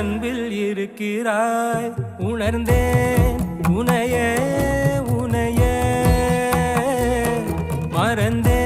அன்பில் இருக்கிறாய் உணர்ந்தேன் உனைய உனைய. மறந்தேன்.